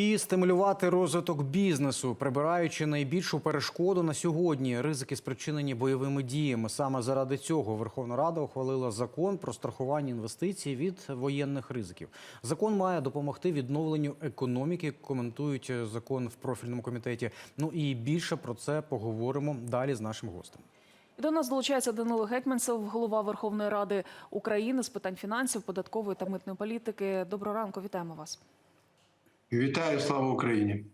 І стимулювати розвиток бізнесу, прибираючи найбільшу перешкоду на сьогодні ризики, спричинені бойовими діями. Саме заради цього Верховна Рада ухвалила закон про страхування інвестицій від воєнних ризиків. Закон має допомогти відновленню економіки. Коментують е, закон в профільному комітеті. Ну і більше про це поговоримо далі з нашим гостем. До нас долучається Данило Гетьманцев, голова Верховної Ради України з питань фінансів, податкової та митної політики. Доброго ранку, вітаємо вас. Вітаю, слава Україні!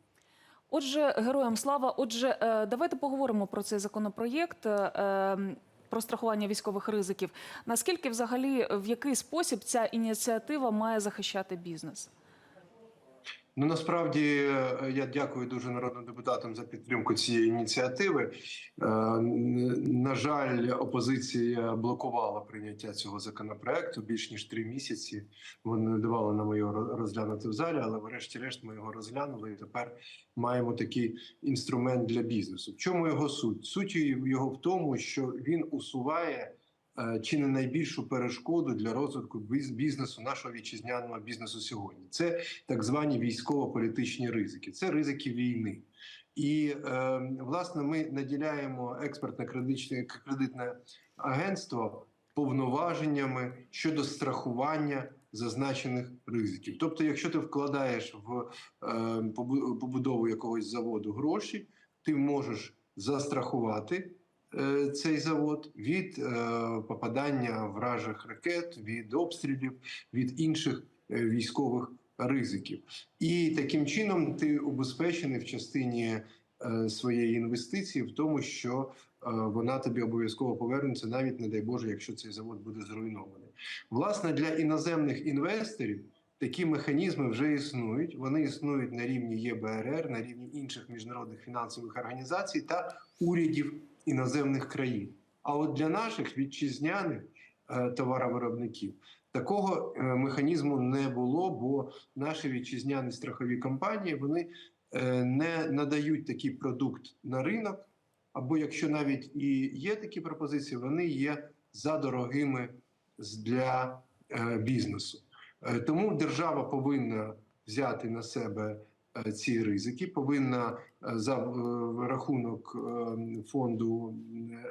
Отже, героям слава. Отже, е, давайте поговоримо про цей законопроєкт. е, Про страхування військових ризиків. Наскільки взагалі в який спосіб ця ініціатива має захищати бізнес? Ну насправді е, я дякую дуже народним депутатам за підтримку цієї ініціативи. Е, На жаль, опозиція блокувала прийняття цього законопроекту більш ніж три місяці. Вони не давали нам його розглянути в залі, але врешті-решт ми його розглянули. І тепер маємо такий інструмент для бізнесу. В чому його суть? Суть його в тому, що він усуває. Е, Чи не найбільшу перешкоду для розвитку біз- бізнесу нашого вітчизняного бізнесу сьогодні? Це так звані військово-політичні ризики, це ризики війни. І е, власне ми наділяємо експертне кредитне кредитне агентство повноваженнями щодо страхування зазначених ризиків. Тобто, якщо ти вкладаєш в е, побудову якогось заводу гроші, ти можеш застрахувати. Е, Цей завод від е, попадання вражих ракет, від обстрілів, від інших е, військових ризиків, і таким чином ти убезпечений в частині своєї інвестиції в тому, що вона тобі обов'язково повернеться, навіть не дай Боже, якщо цей завод буде зруйнований. Власне, для іноземних інвесторів такі механізми вже існують. Вони існують на рівні ЄБРР, на рівні інших міжнародних фінансових організацій та урядів іноземних країн. А от для наших вітчизняних е, товаровиробників такого е, механізму не було, бо наші вітчизняні страхові компанії вони е, не надають такий продукт на ринок. Або якщо навіть і є такі пропозиції, вони є задорогими з- для бізнесу. Тому держава повинна взяти на себе ці ризики, повинна е, за е, рахунок е, фонду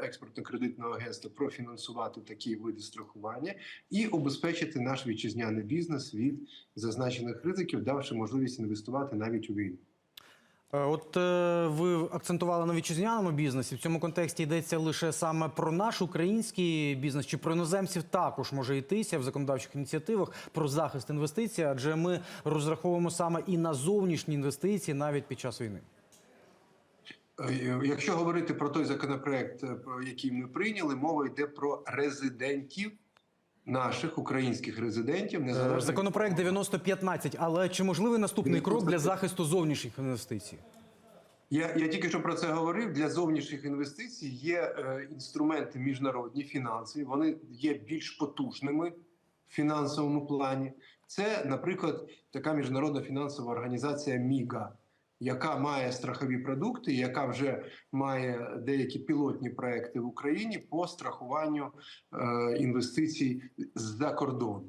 експортно-кредитного агентства профінансувати такі види страхування і обезпечити наш вітчизняний бізнес від зазначених ризиків, давши можливість інвестувати навіть у війну. Е, От е, ви акцентували на вітчизняному бізнесі. В цьому контексті йдеться лише саме про наш український бізнес, чи про іноземців також може йтися в законодавчих ініціативах про захист інвестицій, адже ми розраховуємо саме і на зовнішні інвестиції навіть під час війни. Е, Якщо говорити про той законопроект, про який ми прийняли, мова йде про резидентів наших українських резидентів, Е, незалежно Законопроект 9015, але чи можливий наступний крок для захисту зовнішніх інвестицій? Я, я тільки що про це говорив. Для зовнішніх інвестицій є е, інструменти міжнародні фінансові. Вони є більш потужними в фінансовому плані. Це, наприклад, така міжнародна фінансова організація Міга, яка має страхові продукти, яка вже має деякі пілотні проекти в Україні по страхуванню е, інвестицій з-за кордону.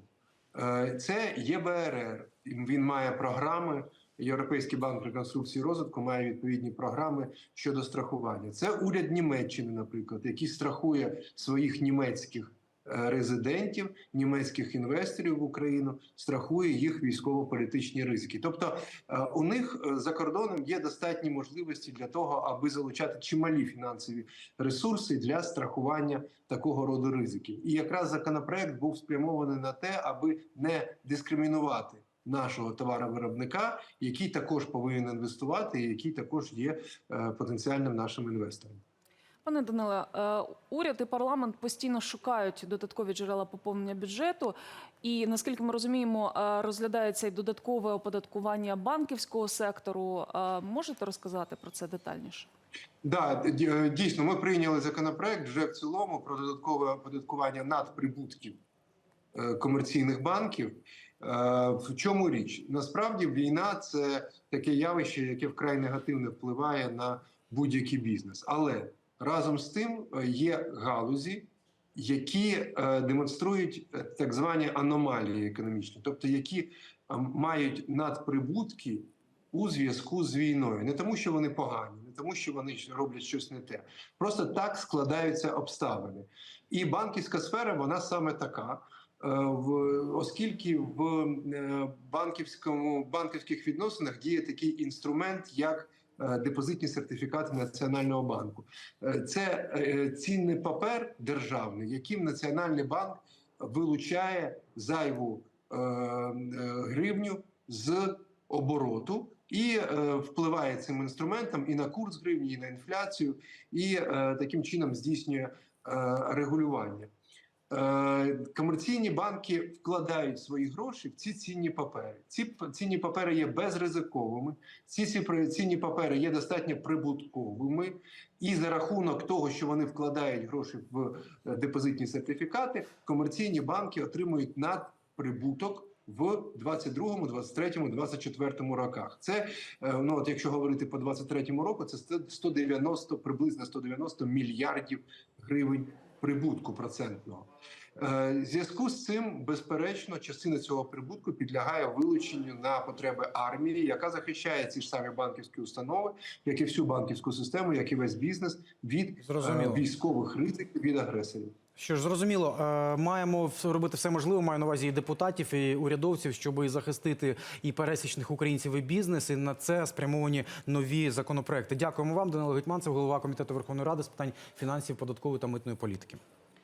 Е, Це ЄБРР. Він має програми. Європейський банк реконструкції розвитку має відповідні програми щодо страхування. Це уряд Німеччини, наприклад, який страхує своїх німецьких резидентів, німецьких інвесторів в Україну, страхує їх військово-політичні ризики. Тобто е, у них е, за кордоном є достатні можливості для того, аби залучати чималі фінансові ресурси для страхування такого роду ризиків. І якраз законопроект був спрямований на те, аби не дискримінувати нашого товаровиробника, який також повинен інвестувати, і який також є е, потенціальним нашим інвестором. Пане Даниле, е, уряд і парламент постійно шукають додаткові джерела поповнення бюджету. І наскільки ми розуміємо, е, розглядається й додаткове оподаткування банківського сектору. Е, Можете розказати про це детальніше? Да, дійсно, ми прийняли законопроект вже в цілому про додаткове оподаткування надприбутків комерційних банків. В чому річ? Насправді війна це таке явище, яке вкрай негативно впливає на будь-який бізнес. Але разом з тим е, є галузі, які е, демонструють е, так звані аномалії економічні, тобто які мають надприбутки у зв'язку з війною. Не тому, що вони погані, не тому, що вони роблять щось не те. Просто так складаються обставини. І банківська сфера вона саме така. Оскільки в банківському банківських відносинах діє такий інструмент, як депозитні сертифікати Національного банку, Е, це е, цінний папер державний, яким Національний банк вилучає зайву е, е, гривню з обороту. І е, впливає цим інструментом і на курс гривні, і на інфляцію, і е, таким чином здійснює е, регулювання. Е, комерційні банки вкладають свої гроші в ці цінні папери. Ці цінні папери є безризиковими. Ці цінні папери є достатньо прибутковими, і за рахунок того, що вони вкладають гроші в е, депозитні сертифікати, комерційні банки отримують надприбуток. В 22, 23, 24 роках. Це е, ну от якщо говорити по 23 року, це 190, приблизно 190 мільярдів гривень прибутку процентного. Е, в Зв'язку з цим, безперечно, частина цього прибутку підлягає вилученню на потреби армії, яка захищає ці ж самі банківські установи, як і всю банківську систему, як і весь бізнес від е, Зрозуміло. військових ризиків від агресорів. Що ж, зрозуміло, е, маємо робити все можливе, маю на увазі і депутатів, і урядовців, щоб захистити і пересічних українців, і бізнес. І на це спрямовані нові законопроекти. Дякуємо вам, Данило Гетьманцев, голова комітету Верховної Ради з питань фінансів, податкової та митної політики.